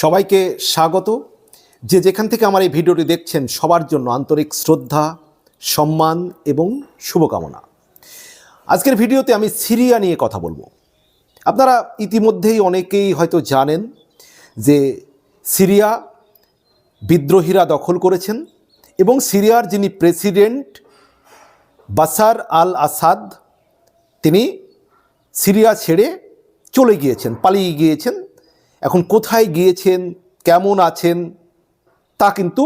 সবাইকে স্বাগত। যে যেখান থেকে আমার এই ভিডিওটি দেখছেন, সবার জন্য আন্তরিক শ্রদ্ধা, সম্মান এবং শুভকামনা। আজকের ভিডিওতে আমি সিরিয়া নিয়ে কথা বলব। আপনারা ইতিমধ্যেই অনেকেই হয়তো জানেন যে সিরিয়া বিদ্রোহীরা দখল করেছেন এবং সিরিয়ার যিনি প্রেসিডেন্ট বাসার আল আসাদ তিনি সিরিয়া ছেড়ে চলে গিয়েছেন, পালিয়ে গিয়েছেন এখন কোথায় গিয়েছেন, কেমন আছেন, তা কিন্তু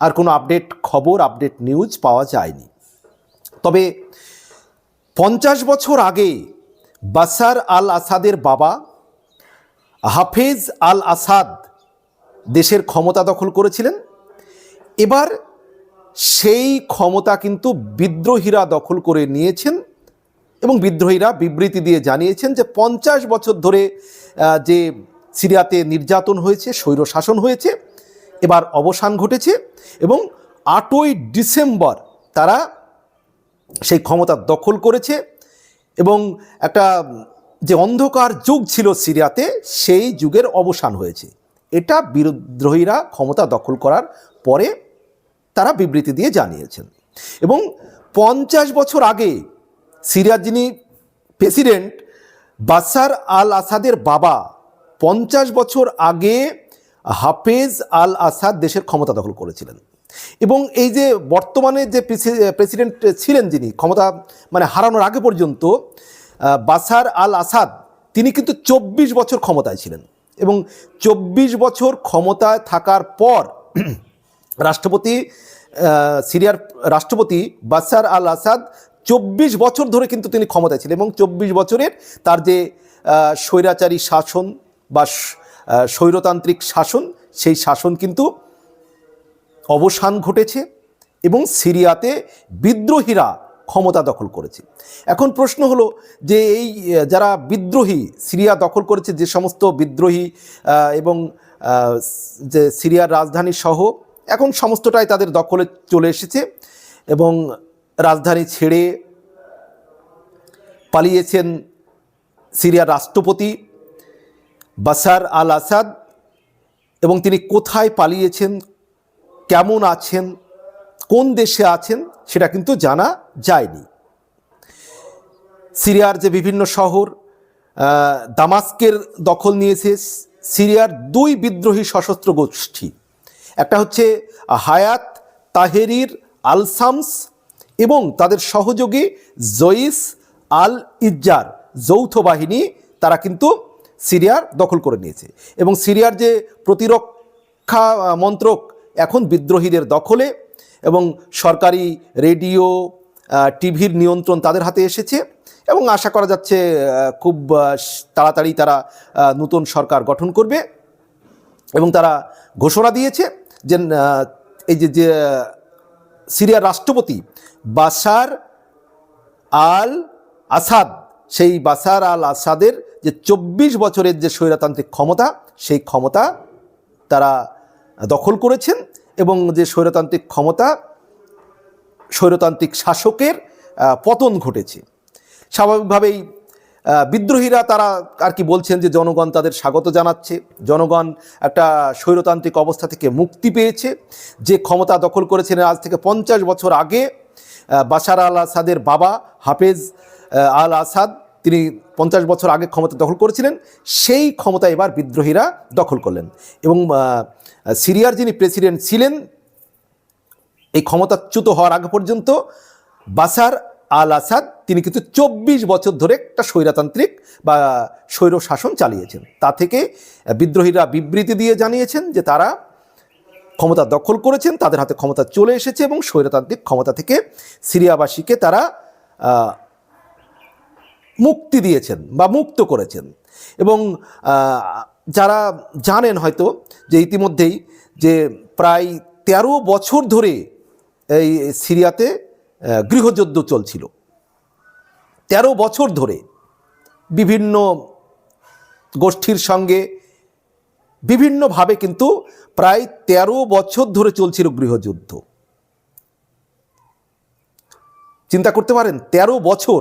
আর কোনো আপডেট খবর আপডেট নিউজ পাওয়া যায়নি। তবে পঞ্চাশ বছর আগে বাসার আল আসাদের বাবা হাফেজ আল আসাদ দেশের ক্ষমতা দখল করেছিলেন। এবার সেই ক্ষমতা কিন্তু বিদ্রোহীরা দখল করে নিয়েছেন এবং বিদ্রোহীরা বিবৃতি দিয়ে জানিয়েছেন যে পঞ্চাশ বছর ধরে যে সিরিয়াতে নির্যাতন হয়েছে, স্বৈর শাসন হয়েছে, এবার অবসান ঘটেছে এবং আটই ডিসেম্বর তারা সেই ক্ষমতা দখল করেছে এবং একটা যে অন্ধকার যুগ ছিল সিরিয়াতে, সেই যুগের অবসান হয়েছে। এটা বিদ্রোহীরা ক্ষমতা দখল করার পরে তারা বিবৃতি দিয়ে জানিয়েছেন। এবং পঞ্চাশ বছর আগে সিরিয়ার যিনি প্রেসিডেন্ট বাসার আল আসাদের বাবা পঞ্চাশ বছর আগে হাফেজ আল আসাদ দেশের ক্ষমতা দখল করেছিলেন। এবং এই যে বর্তমানে যে প্রেসিডেন্ট ছিলেন যিনি, ক্ষমতা মানে হারানোর আগে পর্যন্ত বাসার আল আসাদ তিনি কিন্তু চব্বিশ বছর ক্ষমতায় ছিলেন। এবং চব্বিশ বছর ক্ষমতায় থাকার পর রাষ্ট্রপতি সিরিয়ার রাষ্ট্রপতি বাসার আল আসাদ চব্বিশ বছর ধরে কিন্তু তিনি ক্ষমতায় ছিলেন। এবং চব্বিশ বছরের তার যে স্বৈরাচারী শাসন বা স্বৈরতান্ত্রিক শাসন, সেই শাসন কিন্তু অবসান ঘটেছে এবং সিরিয়াতে বিদ্রোহীরা ক্ষমতা দখল করেছে। এখন প্রশ্ন হলো যে এই যারা বিদ্রোহী সিরিয়া দখল করেছে, যে সমস্ত বিদ্রোহী এবং যে সিরিয়ার রাজধানী সহ, এখন সমস্তটাই তাদের দখলে চলে এসেছে এবং রাজধানী ছেড়ে পালিয়েছেন সিরিয়ার রাষ্ট্রপতি বাসার আল আসাদ এবং তিনি কোথায় পালিয়েছেন, কেমন আছেন, কোন দেশে আছেন সেটা কিন্তু জানা যায়নি। সিরিয়ার যে বিভিন্ন শহর দামাস্কের দখল নিয়েছে, সিরিয়ার দুই বিদ্রোহী সশস্ত্র গোষ্ঠী। একটা হচ্ছে হায়াত তাহেরির আলসামস এবং তাদের সহযোগী জয়িস আল ইজ্জার, যৌথ বাহিনী, তারা কিন্তু সিরিয়ার দখল করে নিয়েছে। এবং সিরিয়ার যে প্রতিরক্ষা মন্ত্রক এখন বিদ্রোহীদের দখলে এবং সরকারি রেডিও টিভির নিয়ন্ত্রণ তাদের হাতে এসেছে এবং আশা করা যাচ্ছে খুব তাড়াতাড়ি তারা নতুন সরকার গঠন করবে এবং তারা ঘোষণা দিয়েছে যে এই যে যে, সিরিয়ার রাষ্ট্রপতি বাসার আল আসাদ সেই বাসার আল আসাদের যে চব্বিশ বছরের যে স্বৈরতান্ত্রিক ক্ষমতা, সেই ক্ষমতা তারা দখল করেছেন এবং যে স্বৈরতান্ত্রিক ক্ষমতা, স্বৈরতান্ত্রিক শাসকের পতন ঘটেছে। স্বাভাবিকভাবেই বিদ্রোহীরা তারা আর কি বলছেন যে জনগণ তাদের স্বাগত জানাচ্ছে। জনগণ একটা স্বৈরতান্ত্রিক অবস্থা থেকে মুক্তি পেয়েছে। যে ক্ষমতা দখল করেছিলেন আজ থেকে পঞ্চাশ বছর আগে বাশার আল আসাদের বাবা হাফেজ আল আসাদ তিনি পঞ্চাশ বছর আগে ক্ষমতা দখল করেছিলেন, সেই ক্ষমতা এবার বিদ্রোহীরা দখল করলেন। এবং সিরিয়ার যিনি প্রেসিডেন্ট ছিলেন, এই ক্ষমতাচ্যুত হওয়ার আগে পর্যন্ত বাসার আল আসাদ তিনি কিন্তু চব্বিশ বছর ধরে একটা স্বৈরতান্ত্রিক বা স্বৈর শাসন চালিয়েছেন। তা থেকে বিদ্রোহীরা বিবৃতি দিয়ে জানিয়েছেন যে তারা ক্ষমতা দখল করেছেন, তাদের হাতে ক্ষমতা চলে এসেছে এবং স্বৈরতান্ত্রিক ক্ষমতা থেকে সিরিয়াবাসীকে তারা মুক্তি দিয়েছেন বা মুক্ত করেছেন। এবং যারা জানেন হয়তো যে ইতিমধ্যেই যে প্রায় তেরো বছর ধরে এই সিরিয়াতে গৃহযুদ্ধ চলছিল। তেরো বছর ধরে বিভিন্ন গোষ্ঠীর সঙ্গে বিভিন্নভাবে কিন্তু প্রায় তেরো বছর ধরে চলছিল গৃহযুদ্ধ। চিন্তা করতে পারেন, তেরো বছর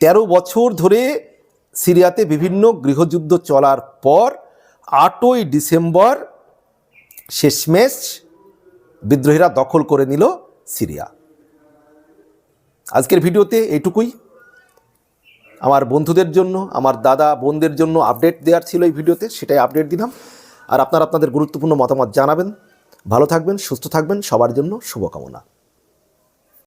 তেরো বছর ধরে সিরিয়াতে বিভিন্ন গৃহযুদ্ধ চলার পর আটই ডিসেম্বর শেষমেশ বিদ্রোহীরা দখল করে নিল সিরিয়া। আজকের ভিডিওতে এটুকুই। আমার বন্ধুদের জন্য, আমার দাদা বোনদের জন্য আপডেট দেওয়ার ছিল এই ভিডিওতে, সেটাই আপডেট দিলাম। আর আপনারা আপনাদের গুরুত্বপূর্ণ মতামত জানাবেন। ভালো থাকবেন, সুস্থ থাকবেন, সবার জন্য শুভকামনা।